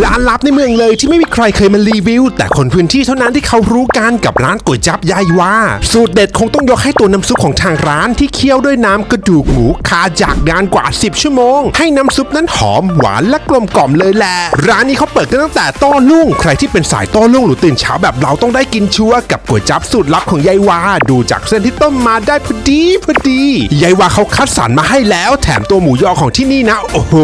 ร้านลับในเมืองเลยที่ไม่มีใครเคยมารีวิว แต่คนพื้นที่เท่านั้นที่เขารู้กันกับร้านก๋วยจับยายว่า สูตรเด็ดคงต้องยกให้ตัวน้ำซุปของทางร้านที่เคี่ยวด้วยน้ำกระดูกหมูคาจากนานกว่า 10 ชั่วโมง ให้น้ำซุปนั้นหอมหวานและกลมกล่อมเลยแหละร้านนี้เขาเปิดกันตั้งแต่ต้รุ่ง ใครที่เป็นสายต้รุ่งหรือตื่นเช้าแบบเราต้องได้กินชัวกับก๋วยจับสูตรลับของยายวาดูจากเส้นที่ต้มมาได้พอดีพอดียายวาเขาคัดสรรมาให้แล้ว แถมตัวหมูยอของที่นี่นะ โอ้โห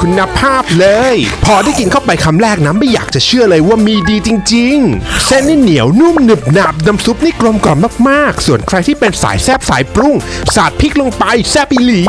คุณภาพเลย พอได้กินเข้าไปคำแรกนะไม่อยากจะเชื่อเลยว่ามีดีจริง ๆ เส้นนี่เหนียวนุ่มหนึบหนับน้ำซุปนี่กลมกล่อมมากๆ ส่วนใครที่เป็นสายแซบสายปรุงสาดพริกลงไปแซบอีหลี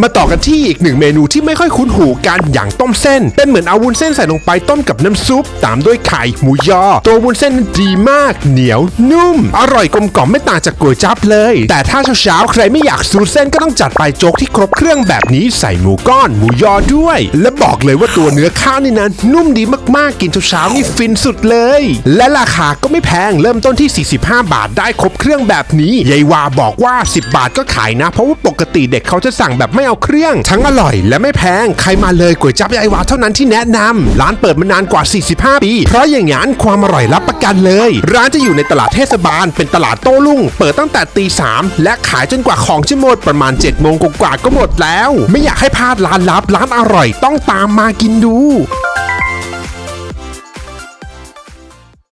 มาต่อกันที่อีกหนึ่งเมนูที่ไม่ค่อยคุ้นหูกันอย่างต้มเส้น เป็นเหมือนเอาวุ้นเส้นใส่ลงไปต้มกับน้ำซุป ตามด้วยไข่หมูยอ ตัววุ้นเส้นนั้นดีมาก เหนียวนุ่ม อร่อยกลมกล่อมไม่ต่างจากก๋วยจั๊บเลย แต่ถ้าเช้าๆใครไม่อยากซูเส้นก็ต้องจัดไปโจ๊กที่ครบเครื่องแบบนี้ใส่หมูก้อนหมูยอด้วย และบอกเลยว่าตัวเนื้อข้าวนี่นะนุ่มดีมากๆ กินเช้าๆนี่ฟินสุดเลย และราคาก็ไม่แพงเริ่มต้นที่ 45 บาทได้ครบเครื่องแบบนี้ยายวาบอกว่า 10 บาทก็ขายนะ เพราะว่าปกติเด็กเขาจะสั่งแบบไม่เอาเครื่อง ทั้งอร่อยและไม่แพง ใครมาเลยก๋วยจั๊บยายวาเท่านั้นที่แนะนำร้านเปิดมานานกว่า 45 ปี เพราะอย่างนั้นความอร่อยรับประกันเลย ร้านจะอยู่ในตลาดเทศบาล เป็นตลาดโต้รุ่ง เปิดตั้งแต่ตีสามและขายจนกว่าของจะหมดประมาณ7จ็ดโมงกว่าก็หมดแล้ว ไม่อยากให้พลาดร้านลับร้านอร่อยต้องตามมากินดู